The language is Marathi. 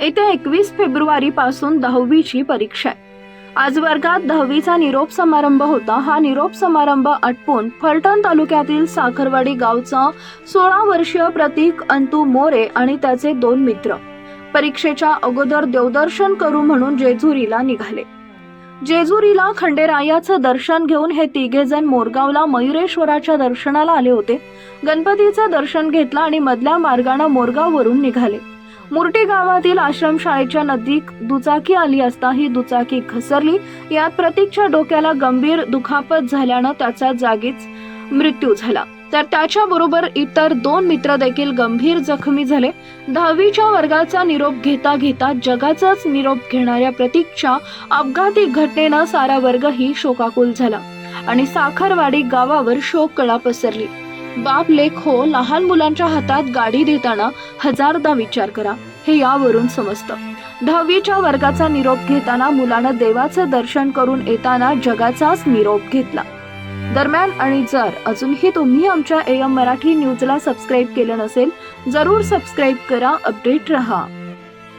येत्या एकवीस फेब्रुवारी पासून दहावीची परीक्षा आहे. आज वर्गात दहावीचा निरोप समारंभ होता. हा निरोप समारंभ आटपून फलटण तालुक्यातील साखरवाडी गावचा सोळा वर्षीय प्रतीक अंतू मोरे आणि त्याचे दोन मित्र परीक्षेच्या अगोदर देवदर्शन करू म्हणून जेजुरीला निघाले. जेजुरीला खंडेरायाचं दर्शन घेऊन हे तिघे जण मोरगावला मयुरेश्वराच्या दर्शनाला आले होते. गणपतीचं दर्शन घेतलं आणि मधल्या मार्गानं मोरगाववरून निघाले. मुर्टी गावातील आश्रमशाळेच्या नजीक दुचाकी आली असता ही दुचाकी घसरली. यात प्रतीकच्या डोक्याला गंभीर दुखापत झाल्यानं त्याचा जागीच मृत्यू झाला. तर त्याच्या बरोबर इतर दोन मित्र देखील गंभीर जखमी झाले. दहावीच्या वर्गाचा निरोप घेता घेता जगाचाच निरोप घेणाऱ्या प्रतीकच्या अपघाती घटनेनं सारा वर्गही शोकाकुल झाला आणि साखरवाडी गावावर शोककळा पसरली. बाप लेख हो लहान मुलांच्या हातात गाडी देताना हजारदा विचार करा. हे यावरून समजतं. दहावीच्या वर्गाचा निरोप घेताना मुलानं देवाचं दर्शन करून येताना जगाचाच निरोप घेतला. दरम्यान आणि जर अजूनही तुम्ही आमच्या एम मराठी न्यूजला सबस्क्राईब केलं नसेल जरूर सबस्क्राईब करा अपडेट रहा.